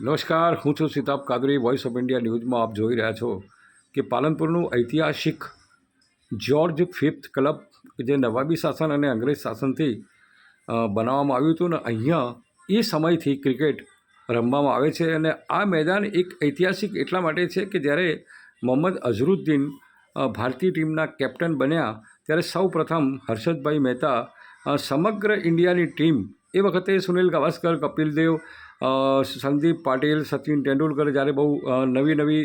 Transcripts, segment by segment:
નમસ્કાર, હું છું Sitab Qadri voice of India ન્યૂઝમાં આપ જોઈ રહ્યા છો કે પાલનપુરનું ઐતિહાસિક જ્યોર્જ ફિફ્થ ક્લબ, જે નવાબી શાસન અને અંગ્રેજ શાસનથી બનાવવામાં આવ્યું હતું ને અહીંયા એ સમયથી ક્રિકેટ રમવામાં આવે છે અને આ મેદાન એક ઐતિહાસિક એટલા માટે છે કે જ્યારે મોહમ્મદ અઝરુદ્દીન ભારતીય ટીમના કેપ્ટન બન્યા, ત્યારે સૌ પ્રથમ હર્ષદભાઈ મહેતા સમગ્ર ઇન્ડિયાની ટીમ, એ વખતે સુનિલ ગાવસ્કર, કપિલ દેવ સંદીપ પાટીલ, સચિન તેંડુલકર જ્યારે બહુ નવી નવી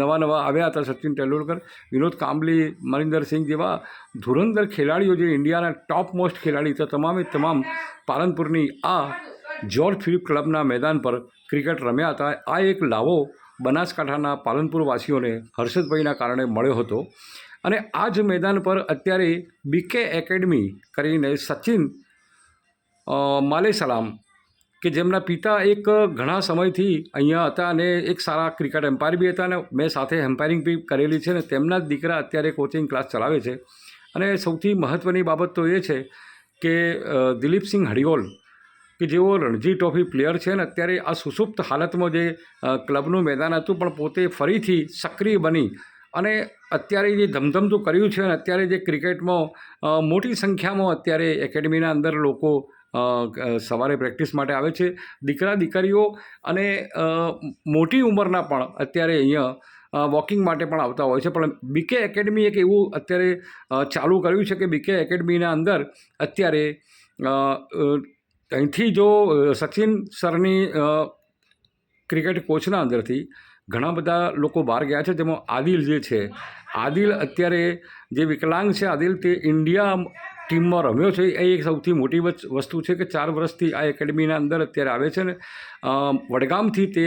નવા નવા આવ્યા હતા સચિન તેંડુલકર, વિનોદ કાંબલી મનિંદર સિંહ જેવા ધુરંધર ખેલાડીઓ જે ઇન્ડિયાના ટોપ મોસ્ટ ખેલાડી તો તમામે તમામ પાલનપુરની આ જ્યોર્જ ફિલિપ ક્લબના મેદાન પર ક્રિકેટ રમ્યા હતા. આ એક લાવો બનાસકાંઠાના પાલનપુરવાસીઓને હર્ષદભાઈના કારણે મળ્યો હતો. અને આ જ મેદાન પર અત્યારે બીકે એકેડમી કરીને સચિન માલેસલામ કે જેમના પિતા એક ઘણા સમયથી અહીંયા હતા અને એક સારા ક્રિકેટ એમ્પાયર બી હતા અને મેં સાથે એમ્પાયરિંગ બી કરેલી છે અને તેમના જ દીકરા અત્યારે કોચિંગ ક્લાસ ચલાવે છે. અને સૌથી મહત્ત્વની બાબત તો એ છે કે દિલીપસિંહ હડિયોલ કે જેઓ રણજી ટ્રોફી પ્લેયર છે ને અત્યારે આ સુસુપ્ત હાલતમાં જે ક્લબનું મેદાન હતું પણ પોતે ફરીથી સક્રિય બની અને અત્યારે જે ધમધમતું કર્યું છે અને અત્યારે જે ક્રિકેટમાં મોટી સંખ્યામાં અત્યારે એકેડમીના અંદર લોકો સવારે પ્રેક્ટિસ માટે આવે છે. દીકરા, દીકરીઓ અને મોટી ઉંમરના પણ અત્યારે અહીંયા વોકિંગ માટે પણ આવતા હોય છે. પણ બીકે એકેડમી એક એવું અત્યારે ચાલુ કર્યું છે કે બીકે એકેડમીના અંદર અત્યારે અહીંથી જો સચિન સરની ક્રિકેટ કોચના અંદરથી ઘણા બધા લોકો બહાર ગયા છે. જેમાં આદિલ જે છે, આદિલ અત્યારે જે વિકલાંગ છે, આદિલ તે ઇન્ડિયા ટીમમાં રમ્યો છે. એ એક સૌથી મોટી વસ્તુ છે કે ચાર વર્ષથી આ એકેડમીના અંદર અત્યારે આવે છે ને વડગામથી તે